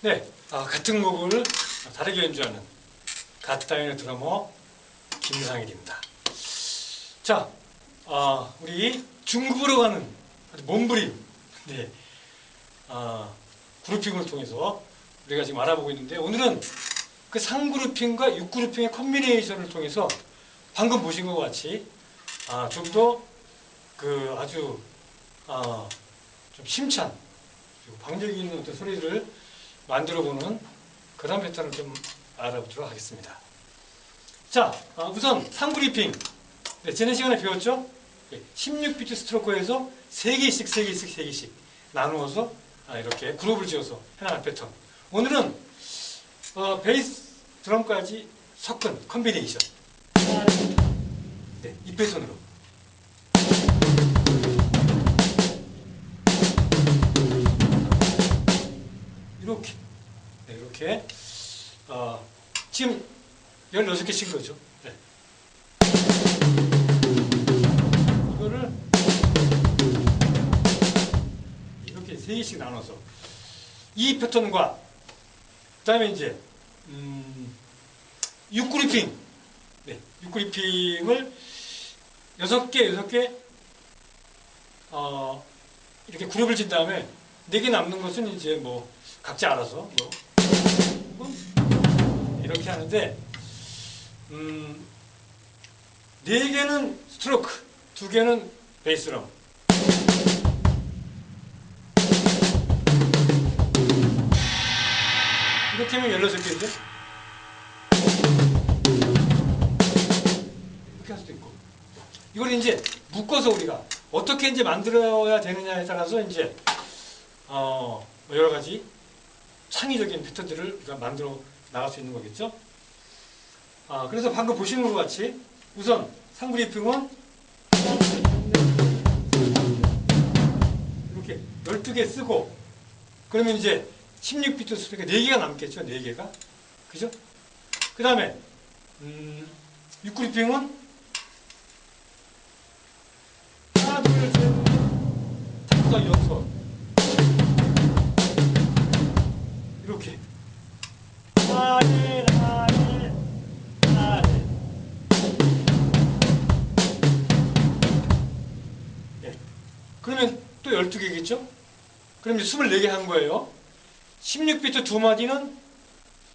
네, 아, 같은 곡을 다르게 연주하는 갓다인의 드러머 김상일입니다. 자, 아, 우리 중국으로 가는 몸부림, 네, 아, 그룹핑을 통해서 우리가 지금 알아보고 있는데 오늘은 그 상그룹핑과 육그룹핑의 컨비네이션을 통해서 방금 보신 것 같이 아, 좀 더 그 아주 아, 좀 심찬 그리고 있는 어떤 소리를 만들어보는 그런 패턴을 좀 알아보도록 하겠습니다. 자, 아, 우선 상그룹핑 네, 지난 시간에 배웠죠? 16비트 스트로크에서 3개씩, 3개씩, 3개씩 나누어서 아, 이렇게 그룹을 지어서 해나가는 패턴. 오늘은 어, 베이스 드럼까지 섞은 컨비네이션. 네, 이 패턴으로. 이렇게. 어, 지금 16개 친 거죠. 네. 이거를 이렇게 3개씩 나눠서 이 패턴과 그 다음에 이제 음, 6그리핑 네, 6그리핑을 6개, 6개 어, 이렇게 그룹을 진 다음에 4개 남는 것은 이제 뭐 각자 알아서 뭐 이렇게 하는데 음, 4개는 스트로크, 2개는 베이스럼 이렇게 하면 16개죠? 이렇게 할 수도 있고 이걸 이제 묶어서 우리가 어떻게 이제 만들어야 되느냐에 따라서 이제 어, 뭐 여러 가지 창의적인 패턴들을 우리가 만들어 나갈 수 있는 거겠죠? 아, 그래서 방금 보시는 것 같이 우선 상브리핑은 이렇게 12개 쓰고 그러면 이제 16비트 수가 4개가 남겠죠? 4개가. 그죠? 그 다음에 음, 6그리핑은 하나, 둘, 셋, 다섯, 여섯 12개겠죠? 그럼 이제 24개 한 거예요. 16비트 두 마디는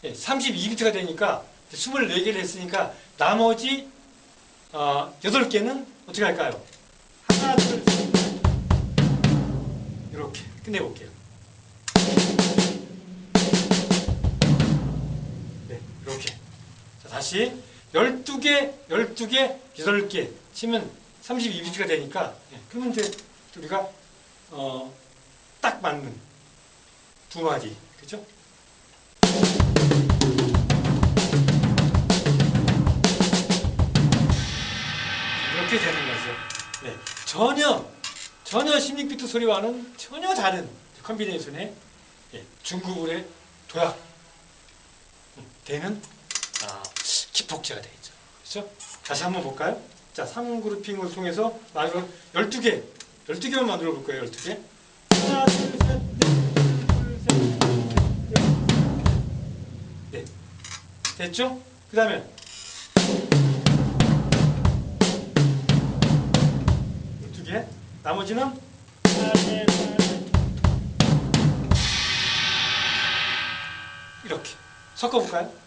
32비트가 되니까 24개를 했으니까 나머지 어, 8개는 어떻게 할까요? 하나, 둘, 셋. 이렇게 끝내볼게요. 네, 이렇게. 자, 다시 12개, 12개, 8개 치면 32비트가 되니까 네, 그러면 이제 우리가 어, 딱 맞는 두 마디, 그죠? 이렇게 되는 거죠. 네, 전혀 전혀 16비트 소리와는 전혀 다른 컨비네이션의 예, 중국의 도약 음, 되는 아, 기폭제가 되겠죠. 그렇죠? 다시 한번 볼까요? 자, 3그룹핑을 통해서 마지막 12개, 12개만 만들어 볼 거예요. 12개. 하나, 둘, 셋, 넷, 둘, 셋, 넷. 네. 됐죠? 그 다음에 12개. 나머지는. 이렇게 섞어볼까요?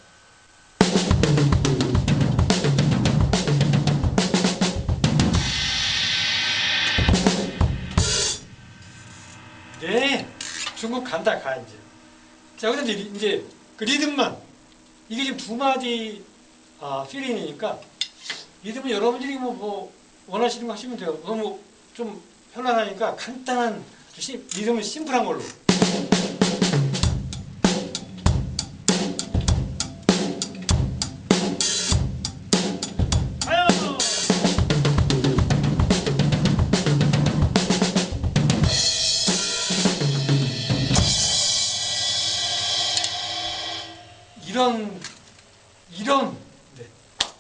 간다 가 이제. 자, 근데 이제, 이제 그 리듬만 이게 지금 두 마디 아, 필링이니까 리듬은 여러분들이 뭐, 뭐 원하시는 거 하시면 돼요. 너무 좀 편안하니까 간단한 시, 리듬은 심플한 걸로.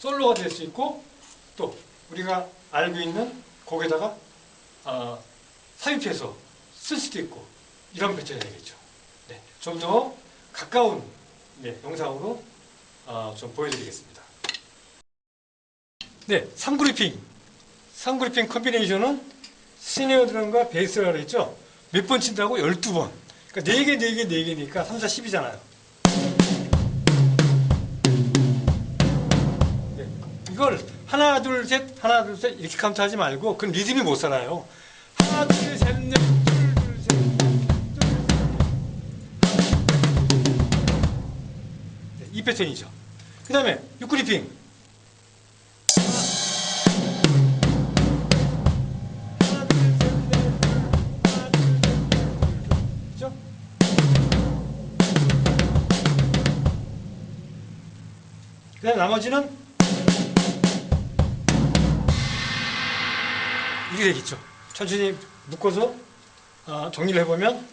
솔로가 될 수 있고 또 우리가 알고 있는 곡에다가 어, 삽입해서 쓸 수도 있고 이런 패턴이 되겠죠. 네, 좀 더 가까운 네, 영상으로 어, 좀 보여드리겠습니다. 네, 3그리핑. 3그리핑 컴비네이션은 시니어 드럼과 베이스라고 그랬죠? 몇 번 친다고? 12번. 그러니까 4개, 4개, 4개니까 3, 4, 10이잖아요. 이걸 하나, 둘, 셋, 하나, 둘, 셋 이렇게 카운트하지 말고 그럼 리듬이 못 살아요. 하나, 둘, 셋, 넷, 둘, 둘, 셋, 둘, 네, 이 패턴이죠. 그 다음에 6그리핑. 하나, 둘, 셋, 넷, 둘, 하나, 둘, 셋, 넷, 둘, 그죠? 그 다음 나머지는 이게 되겠죠. 천천히 묶어서 어, 정리를 해보면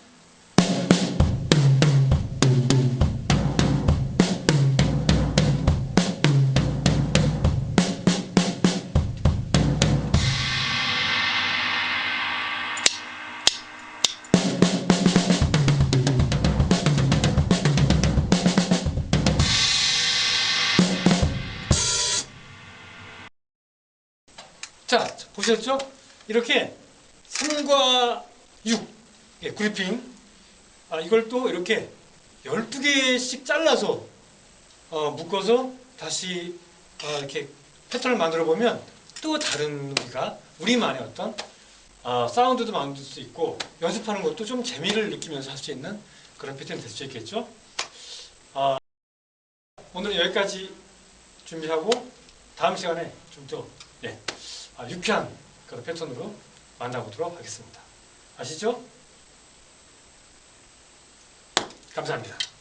자, 보셨죠? 이렇게 3과 6, 예, 그리핑. 아, 이걸 또 이렇게 12개씩 잘라서 어, 묶어서 다시 어, 이렇게 패턴을 만들어 보면 또 다른 우리가 우리만의 어떤 어, 사운드도 만들 수 있고 연습하는 것도 좀 재미를 느끼면서 할 수 있는 그런 패턴이 될 수 있겠죠. 아, 오늘 여기까지 준비하고 다음 시간에 좀더 예, 아, 유쾌한 그런 패턴으로 만나보도록 하겠습니다. 아시죠? 감사합니다.